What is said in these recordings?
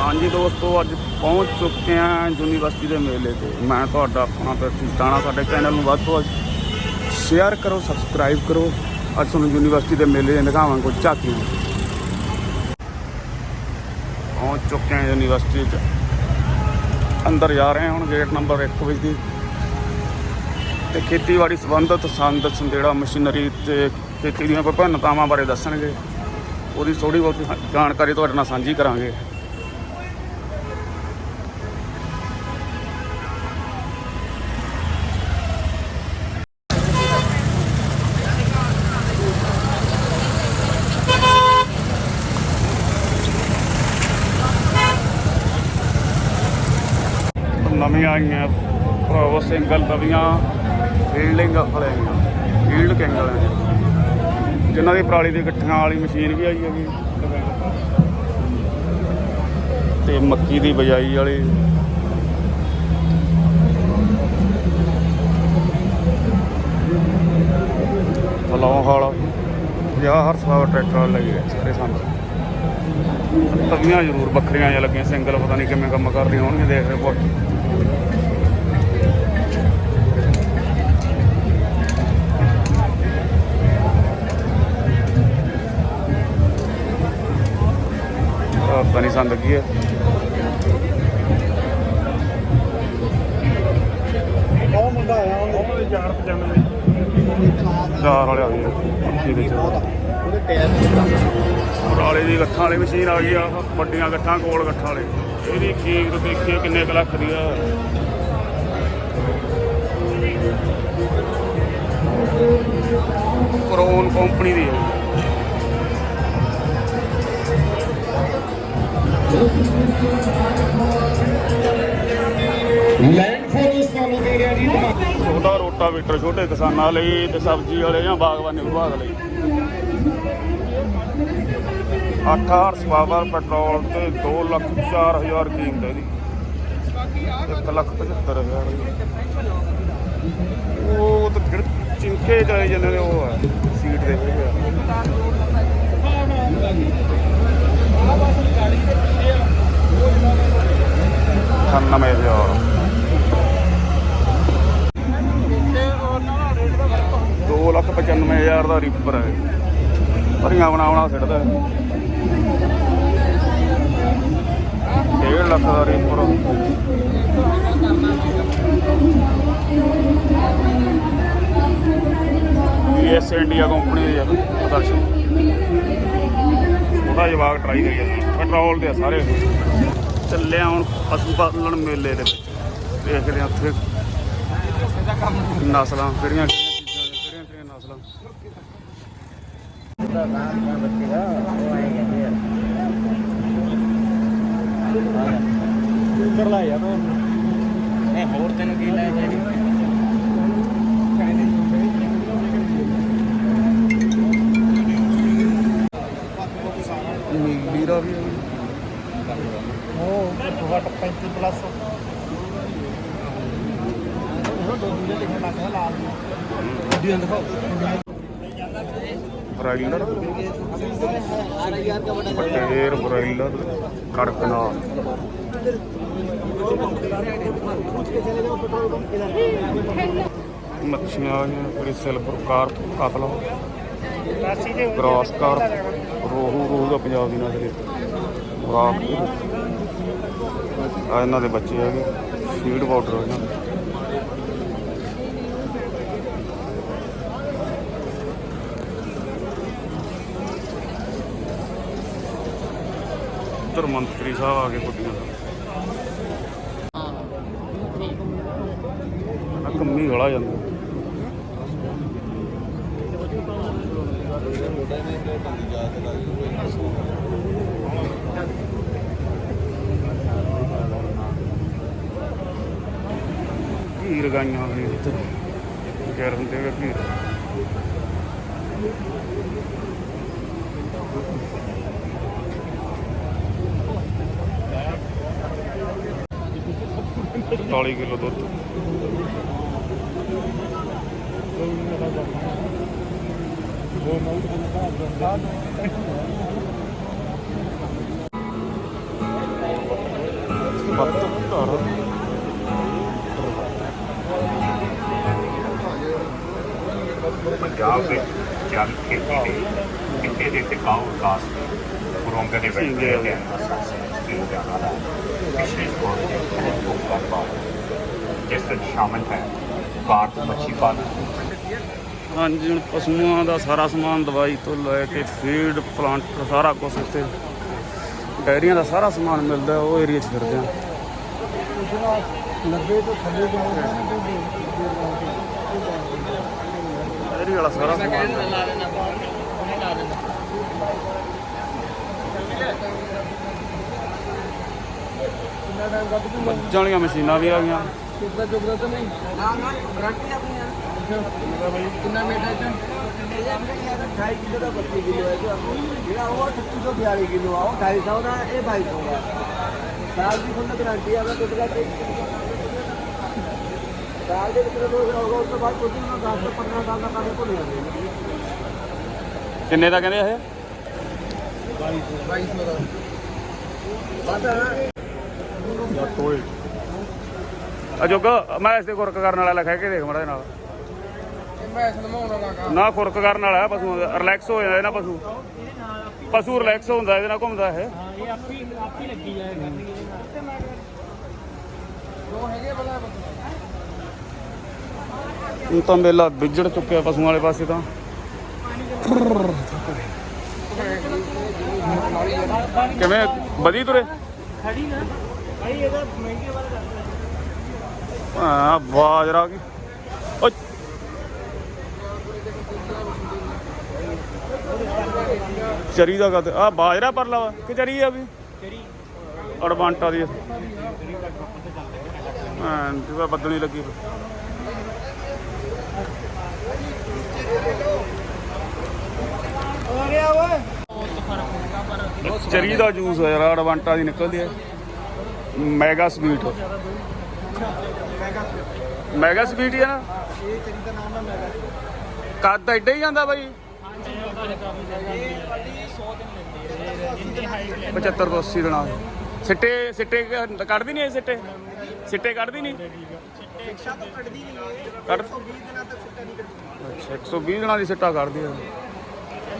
ਹਾਂਜੀ ਦੋਸਤੋ, ਅੱਜ ਪਹੁੰਚ ਚੁੱਕੇ ਹਾਂ ਯੂਨੀਵਰਸਿਟੀ ਦੇ ਮੇਲੇ ਤੇ। ਮੈਂ ਤੁਹਾਡਾ ਆਪਣਾ ਪ੍ਰਤੀਸ਼ ਸਾਡੇ ਚੈਨਲ ਨੂੰ ਵੱਧ ਤੋਂ ਵੱਧ ਸ਼ੇਅਰ ਕਰੋ ਸਬਸਕ੍ਰਾਈਬ ਕਰੋ। ਅੱਜ ਤੁਹਾਨੂੰ ਯੂਨੀਵਰਸਿਟੀ ਦੇ ਮੇਲੇ ਦੀਆਂ ਦਿਖਾਵਾਂਗੇ ਕੁਝ ਝਾਕੀਆਂ ਪਹੁੰਚ ਚੁੱਕੇ ਹਾਂ ਯੂਨੀਵਰਸਿਟੀ 'ਚ। ਅੰਦਰ ਜਾ ਰਹੇ ਹਾਂ, ਹੁਣ ਗੇਟ ਨੰਬਰ 1 ਵਿੱਚ ਦੀ ਤੇ ਖੇਤੀਬਾੜੀ ਸੰਬੰਧਿਤ, ਸੰਦ, ਸੰਦੇੜਾ, ਮਸ਼ੀਨਰੀ ਤੇ ਖੇਤੀ ਦੀਆਂ ਵਿਭਿੰਨਤਾਵਾਂ ਬਾਰੇ ਦੱਸਣਗੇ। ਉਹਦੀ ਥੋੜੀ ਬਹੁਤੀ ਜਾਣਕਾਰੀ ਤੁਹਾਡੇ ਨਾਲ ਸਾਂਝੀ ਕਰਾਂਗੇ। ਨਵੀਆਂ ਆਈਆਂ, ਭਰਾਵੋ ਸਿੰਗਲ ਤਵੀਆਂ ਫੀਲਡਿੰਗ ਵਾਲੀਆਂ ਫੀਲਡ ਕਿੰਗ ਵਾਲਿਆਂ ਜਿਨ੍ਹਾਂ ਦੀ ਪਰਾਲੀ ਦੀ ਗੱਠਾਂ ਵਾਲੀ ਮਸ਼ੀਨ ਵੀ ਆਈ ਹੈਗੀ। ਤੇ ਮੱਕੀ ਦੀ ਬਜਾਈ ਵਾਲੀ। ਫਲੋਂ ਹਾਲ ਜਾਂ ਹਰ ਸਾਲ ਟਰੈਕਟਰ ਲੱਗੇ ਸਾਰੇ ਸਾਨੂੰ ਤਵੀਆਂ ਜ਼ਰੂਰ ਵੱਖਰੀਆਂ ਜਿਹੀਆਂ ਲੱਗੀਆਂ, ਸਿੰਗਲ ਪਤਾ ਨਹੀਂ ਕਿਵੇਂ ਕੰਮ ਕਰਦੀਆਂ ਹੋਣਗੀਆਂ, ਦੇਖ ਰਹੇ ਨਹੀਂ ਸੰਦ ਕੀ ਹੈ? ਉਹ ਮੁੰਡਾ ਆਇਆ ਉਹਦੇ 495 ਚਾਰ ਵਾਲੇ ਆ ਗਏ ਮੱਕੀ ਦੇ ਚ ਉਹਦੇ ਟਾਇਰ ਪਰਾਲੇ ਦੀ ਗੱਠਾਂ ਵਾਲੀ ਮਸ਼ੀਨ ਆ ਗਈ ਆ ਵੱਡੀਆਂ ਗੱਠਾਂ ਕੋਲ ਗੱਠਾਂ ਵਾਲੇ। ਇਹਦੀ ਕੀਮਤ ਦੇਖੀਏ ਕਿੰਨੇ ਕੁ ਲੱਖ ਦੀ ਆ। ਕਰੋਨ ਕੰਪਨੀ ਦੀ ਹੈ ਛੋਟਾ ਰੋਟਾਵੇਟਰ, ਛੋਟੇ ਕਿਸਾਨਾਂ ਲਈ ਤੇ ਸਬਜ਼ੀ ਵਾਲੇ ਜਾਂ ਬਾਗਬਾਨੀ ਵਿਭਾਗ ਲਈ। 8000 ਸਵਾਵਰ ਪੈਟਰੋਲ ਤੇ 2 ਲੱਖ 4000 ਕੀਮਤ ਹੈ ਇਹਦੀ 1 ਲੱਖ 75000 ਉਹ ਤਾਂ ਫਿਰ ਚਿੰਕੇ ਚਲੇ ਜਾਂਦੇ ਨੇ, ਉਹ ਹੈ। ਸੀਟ ਦੇ ਵਿੱਚ। ਅਠਾਨਵੇਂ ਹਜ਼ਾਰ ਦੋ ਲੱਖ ਪਚਾਨਵੇਂ ਹਜ਼ਾਰ ਦਾ ਰੀਪਰ ਹੈ। ਭਰੀਆਂ ਬਣਾਉਣਾ ਸਿੱਟਦਾ ਡੇਢ ਲੱਖ ਦਾ ਰੀਪਰ ਐਸ ਇੰਡੀਆ ਕੰਪਨੀ ਦੇ ਪ੍ਰਦਰਸ਼ਨ। ਉਹਦਾ ਜਵਾਬ ਟਰਾਈ ਕਰੀ ਜਾਂਦਾ। ਪੈਟਰੋਲ ਦੇ ਆ ਸਾਰੇ। ਚੱਲਿਆ ਹੁਣ ਪਸ਼ੂ ਪਾਲਣ ਮੇਲੇ ਦੇ ਵਿੱਚ। ਦੇਖਦੇ ਆ ਉੱਥੇ ਨਸਲਾਂ ਕਿਹੜੀਆਂ ਕਿਹੜੀਆਂ ਚੀਜ਼ਾਂ ਨੇ, ਕਿਹੜੀਆਂ ਨਸਲਾਂ। ਉੱਧਰ ਲਾ ਯਾਰ ਇਹ ਹੋਰ ਤੈਨੂੰ ਕੀ ਲੈ ਜਾਣੀ ਨੀਲੀ ਦਾ ਵੀ ਉਹ ਤੁਹਾਡਾ 35 ਪਲੱਸ ਉਹ ਦੋ ਦੂਜੇ ਲਿਖਣ ਲੱਗ ਗਿਆ ਲਾਲ ਗੱਡੀਆਂ ਦਿਖਾਓ ਬ੍ਰਾਈਲਰ ਪਟੇਰ ਬ੍ਰਾਈਲਰ ਕੜਕਨਾਥ ਮੱਛੀਆਂ ਆ ਗਈਆਂ ਕੋਈ ਸਿਲਵਰ ਕਾਰ ਕਾਤਲ ਰਾਸੀ ਦੇ ਰੋਹੂ ਰੋਹੂ ਦਾ ਪੰਜਾਬ ਦੀ ਨਸਲ ਰਾਕ ਆ ਇਹਨਾਂ ਦੇ ਬੱਚੇ ਹੈਗੇ ਫੀਡ ਪਾਊਡਰ ਇਹਨਾਂ ਦਾ। ਉੱਧਰ ਮੰਤਰੀ ਸਾਹਿਬ ਆ ਗਏ ਕੁੱਟੀਆਂ ਦਾ ਆ ਕੰਮੀ ਗਲਾ ਜਾਂਦਾ ਭੀੜ ਗਾਈਆਂ ਹੋਈ ਉੱਥੇ ਗੈਰ ਹੁੰਦੇ ਵੇ ਭੀੜ ਚਾਲੀ ਕਿਲੋ ਦੁੱਧ। ਘਰ ਪੰਜਾਬ ਵਿੱਚ ਜਲ ਖੇਤੀ ਦੇ ਕਿਤੇ ਦੇ ਟਿਕਾਊ ਵਿਕਾਸ ਗੁਰੂੰਗ ਦੇ ਵੈਲਫੇਅਰ ਦੇ ਅੰਦਰ ਸਕੀਮ ਜਾਣਾ ਹੈ। ਵਿਸ਼ੇਸ਼ ਤੌਰ ਤੇ ਬਹੁਤ ਗੱਲਬਾਤ ਜਿਸ ਵਿੱਚ ਸ਼ਾਮਲ ਹੈ। ਕਾਰਟ ਮੱਛੀ ਪਾਲਣ ਹਾਂਜੀ, ਹੁਣ ਪਸ਼ੂਆਂ ਦਾ ਸਾਰਾ ਸਮਾਨ ਦਵਾਈ ਤੋਂ ਲੈ ਕੇ ਫੀਡ, ਪਲਾਂਟ, ਸਾਰਾ ਕੁਝ ਇੱਥੇ ਡੈਰੀਆਂ ਦਾ ਸਾਰਾ ਸਮਾਨ ਮਿਲਦਾ, ਉਹ ਏਰੀਆ 'ਚ ਫਿਰਦੇ ਆ। ਲੱਗੇ ਤੋਂ ਥੱਲੇ ਡੈਰੀ ਵਾਲਾ ਸਾਰਾ ਸਮਾਨ ਮੱਝਾਂ ਵਾਲੀਆਂ ਮਸ਼ੀਨਾਂ ਵੀ ਆ ਗਈਆਂ। ਚੁੱਕਦਾ ਚੁੱਕਦਾ ਤਾਂ ਨਹੀਂ? ਨਾ ਨਾ ਗਰੰਟੀ ਆਪਣੀ ਆ ਕਿੰਨਾ ਮੀਟਰ ਚ ਇਹ ਯਾਰ 28 ਕਿਲੋ ਦਾ 32 ਕਿਲੋ ਹੈ ਜੋ। ਜਿਹੜਾ ਉਹ 3642 ਕਿਲੋ ਆ ਉਹ 250 ਦਾ ਇਹ 2200 ਦਾ। ਸਾਲ ਦੀ ਫੁੱਲ ਗਰੰਟੀ ਆ ਦਾ ਟੁੱਟ ਗਿਆ ਤੇ ਸਾਲ ਦੇ ਵਿੱਚ ਦੋ ਹੋਗਾ ਉਸ ਤੋਂ ਬਾਅਦ ਕੁਝ ਨਾ 10 ਤੋਂ 15 ਸਾਲ ਦਾ ਕਾਹਦੇ ਭੁੱਲ ਜਾਂਦੇ ਕਿੰਨੇ ਦਾ ਕਹਿੰਦੇ ਇਹ? 2200 ਦਾ। ਬਸ ਤੋਏ ਅਜੋਗ ਮੈਂ ਇਸ ਤੇ ਕੁਰਕ ਕਰਨ ਵਾਲਾ ਲਿਖਿਆ ਕਿ ਦੇਖ ਮੜਾ ਨਾਲ। ਮੈਂ ਸਨਮਾਉਣ ਵਾਲਾ ਕੰਮ ਨਾ ਕੁਰਕ ਕਰਨ ਵਾਲਾ ਪਸ਼ੂ ਰਿਲੈਕਸ ਹੋ ਜਾਂਦਾ ਇਹਨਾਂ ਪਸ਼ੂ। ਪਸ਼ੂ ਰਿਲੈਕਸ ਹੁੰਦਾ, ਇਹਦੇ ਨਾਲ ਘੁੰਮਦਾ ਇਹ। ਹਾਂ ਇਹ ਆਪੀ ਆਪੀ ਲੱਗੀ ਜਾਇਆ ਕਰਨੀ ਇਹਦੇ ਨਾਲ ਦੋ ਹੈਗੇ ਬਲਾ ਹੁਣ ਤਾਂ ਮੇਲਾ ਵਿਜੜ ਚੁੱਕਿਆ ਪਸ਼ੂਆਂ ਵਾਲੇ ਪਾਸੇ ਤਾਂ। ਕਿਵੇਂ? ਵਧੀ ਤੁਰੇ? ਖੜੀ ਨਾ ਭਾਈ ਇਹਦਾ ਮਹਿੰਗੇ ਵਾਲਾ ਹਾਂ ਬਾਜਰਾ ਕੀ ਓ ਚਰੀ ਦਾ ਕਦ ਆ ਬਾਜਰਾ ਪਰਲਾ ਵਾ। ਕਿ ਚਰੀ ਆ ਵੀ? ਕਿਹੜੀ ਅੜਵਾਂਟਾ ਦੀ। ਹਾਂ ਤੇ ਬੱਦਲੀ ਲੱਗੀ। ਹੋ ਗਿਆ ਓਏ ਚਰੀ ਦਾ ਜੂਸ ਹੈ ਯਾਰ ਅਡਵਾਂਟਾ ਦੀ ਨਿਕਲਦੀ ਹੈ ਮੈਗਾ ਸਵੀਟ। ਮੈਗਾ ਹੀ ਆ ਨਾ? ਇਹ ਤੇਰੀ ਦਾ ਨਾਮ ਨਾ ਮੈਗਾ ਕੱਦ ਤਾਂ ਏਡਾ ਹੀ ਜਾਂਦਾ ਬਾਈ। ਇਹ ਵੱਡੀ 100 ਦਿਨ ਲੈਂਦੀ ਹੈ ਜਿੰਨੀ ਹਾਈਟ 75 ਤੋਂ 80 ਦਿਨਾਂ। ਸਿੱਟੇ ਸਿੱਟੇ ਕੱਢਦੀ ਨਹੀਂ ਇਹ ਸਿੱਟੇ? ਸਿੱਟੇ ਕੱਢਦੀ ਨਹੀਂ? ਸਿੱਖਿਆ ਤਾਂ ਕੱਢਦੀ ਨਹੀਂ ਹੈ ਕੱਢ 120 ਦਿਨਾਂ ਤੱਕ ਸਿੱਟਾ ਨਹੀਂ ਕੱਢਦੀ। ਅੱਛਾ 120 ਦਿਨਾਂ ਦੀ ਸਿੱਟਾ ਕੱਢਦੀ ਆ।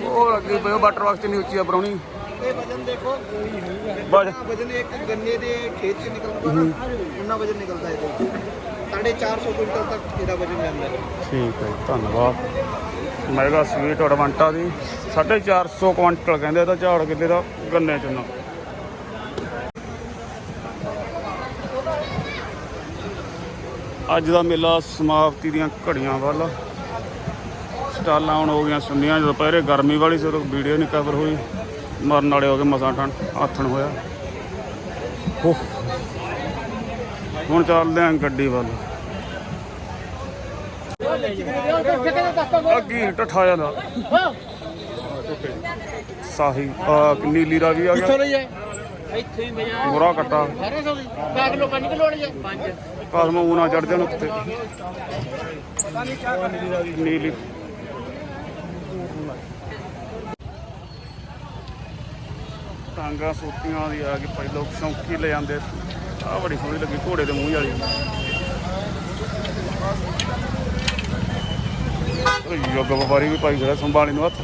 ਉਹ ਲੱਗੀ ਪਈ ਉਹ ਵਾਟਰ ਬਾਕਸ ਨਹੀਂ ਉੱਚੀ ਆ ਪਰਾਉਣੀ ਇਹ ਵਜਨ ਦੇਖੋ ਕੋਈ ਬਸ। ਵਜਨ ਇੱਕ ਗੰਨੇ ਦੇ ਖੇਤ ਚ ਨਿਕਲਦਾ ਨਾ ਉਹਨਾਂ ਵਜਨ ਨਿਕਲਦਾ ਇਹਦੇ ਸਾਢੇ 400 ਕੁਇੰਟਲ ਤੱਕ ਇਹਦਾ ਵਜਨ ਜਾਂਦਾ ਹੈ। ਠੀਕ ਹੈ ਜੀ, ਧੰਨਵਾਦ। ਮੈਗਾ ਸਵੀਟ ਅਡਵਾਂਟਾ ਦੀ। 450 ਕੁਇੰਟਲ ਕਹਿੰਦੇ ਇਹਦਾ ਝਾੜ ਕਿੱਲੇ ਦਾ ਗੰਨੇ ਚੋਂ ਅੱਜ ਦਾ ਮੇਲਾ ਸਮਾਪਤੀ ਦੀਆਂ ਘੜੀਆਂ ਵੱਲ। ਸਟਾਲਾਂ ਹੁਣ ਹੋ ਗਈਆਂ ਸੁੰਨੀਆਂ ਜਦੋਂ ਪਹਿਰੇ ਗਰਮੀ ਵਾਲੀ ਸੀ ਉਦੋਂ ਵੀਡੀਓ ਨਹੀਂ ਕਵਰ ਹੋਈ। ਮਰਨ ਵਾਲੇ ਹੋ ਗਏ ਮਸਾਂ ਠੰਡ ਆਥਣ ਹੋਇਆ। ਹੁਣ ਚੱਲਦੇ ਆਂ ਗੱਡੀ ਵੱਲ। ਅੱਗੀ ਟੱਠਾ ਜਾਂਦਾ ਸਾਹੀ ਆ ਨੀਲੀ ਦਾ ਵੀ ਆ ਗਿਆ। ਲਈ ਹੈ? ਇੱਥੇ ਹੀ ਮਜ਼ਾ ਬੁਰਾ ਕੱਟਾ। ਸਾਰੇ ਸੌ ਦੀ। ਕਾਗ ਲੋਕਾਂ ਨਿਕਲ ਲੋੜੀ ਹੈ ਪੰਜ ਕਸਮ ਉਹ ਨਾ ਚੜ ਜਾਣ ਉੱਤੇ। ਨੀਲੀ ਟਾਂਗਾ ਸੋਤੀਆਂ ਦੀ ਆ ਕੇ ਭਾਈ ਲੋਕ ਸ਼ੌਂਕੀ ਲੈ ਜਾਂਦੇ ਆ। ਬੜੀ ਸੋਹਣੀ ਲੱਗੀ, ਘੋੜੇ ਦੇ ਮੂੰਹ ਵਾਲੀ। ਉਹ ਯੋਗ ਵਪਾਰੀ ਵੀ ਪਾਈ ਖੜਾ ਸੰਭਾਲੀ ਨੂੰ ਹੱਥ।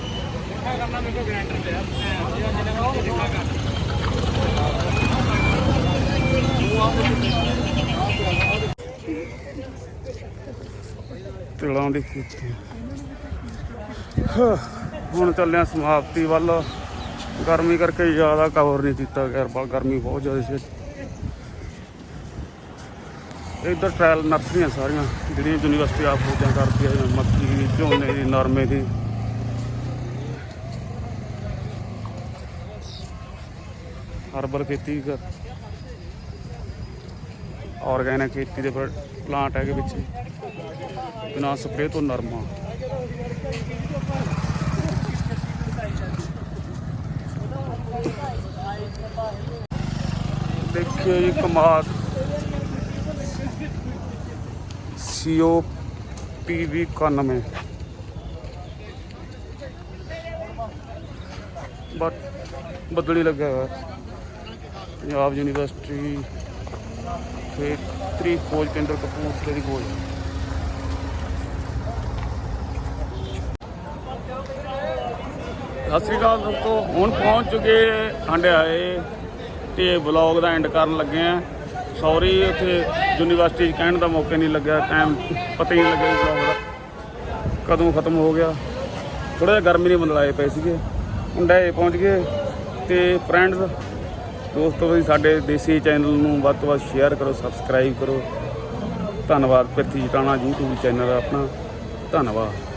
ਤਿਲਾਂ ਦੀ ਖੇਤੀ। ਹੁਣ ਚੱਲਿਆ ਸਮਾਪਤੀ ਵੱਲ। ਗਰਮੀ ਕਰਕੇ ਜ਼ਿਆਦਾ ਕਵਰ ਨਹੀਂ ਕੀਤਾ ਗਿਆ, ਬਾ ਗਰਮੀ ਬਹੁਤ ਜ਼ਿਆਦਾ ਸੀ ਇੱਧਰ ਟ੍ਰਾਇਲ ਨਰਸਰੀਆਂ ਸਾਰੀਆਂ, ਜਿਹੜੀਆਂ ਯੂਨੀਵਰਸਿਟੀ ਆਪ ਪੂਜਾ ਕਰਦੀ ਹੈ ਮੱਕੀ ਦੀ, ਝੋਨੇ ਦੀ, ਨਰਮੇ ਦੀ। ਹਰਬਲ ਖੇਤੀ ਕਰ। ਆਰਗੈਨਿਕ ਖੇਤੀ ਦੇ ਪਲਾਂਟ ਹੈਗੇ ਵਿੱਚ। ਬਿਨਾਂ ਸਪਰੇਅ ਤੋਂ ਨਰਮਾ। देखिए ये कुम्हार सी ओ पी वी कानवे बट बदली लगा हुआ पंजाब यूनिवर्सिटी खेतरी खोज केंद्र कपूर की खोज ਸਤਿ ਸ੍ਰੀ ਅਕਾਲ ਦੋਸਤੋ, ਹੁਣ ਪਹੁੰਚ ਚੁੱਕੇ ਆਂਡੇ ਆਏ ਤੇ ਵਲੌਗ ਦਾ ਐਂਡ ਕਰਨ ਲੱਗੇ ਆ। ਸੌਰੀ ਉੱਥੇ ਯੂਨੀਵਰਸਿਟੀ 'ਚ ਕਹਿਣ ਦਾ ਮੌਕਾ ਨਹੀਂ ਲੱਗਿਆ ਟਾਈਮ ਪਤਾ ਹੀ ਨਹੀਂ ਲੱਗਿਆ ਵਲੌਗ ਦਾ। ਕਦੋਂ ਖਤਮ ਹੋ ਗਿਆ? ਥੋੜਾ ਜਿਹਾ ਗਰਮੀ ਨੇ ਬੰਦਲਾਏ ਪਏ ਸੀਗੇ। ਹੁੰਡਾਏ ਪਹੁੰਚ ਗਏ ਤੇ ਫਰੈਂਡਸ ਦੋਸਤੋ ਤੁਸੀਂ ਸਾਡੇ ਦੇਸੀ ਚੈਨਲ ਨੂੰ ਵੱਧ ਤੋਂ ਵੱਧ ਸ਼ੇਅਰ ਕਰੋ ਸਬਸਕ੍ਰਾਈਬ ਕਰੋ। ਧੰਨਵਾਦ, ਪ੍ਰਿਥੀ ਜਟਾਣਾ YouTube ਚੈਨਲ ਆਪਣਾ। ਧੰਨਵਾਦ।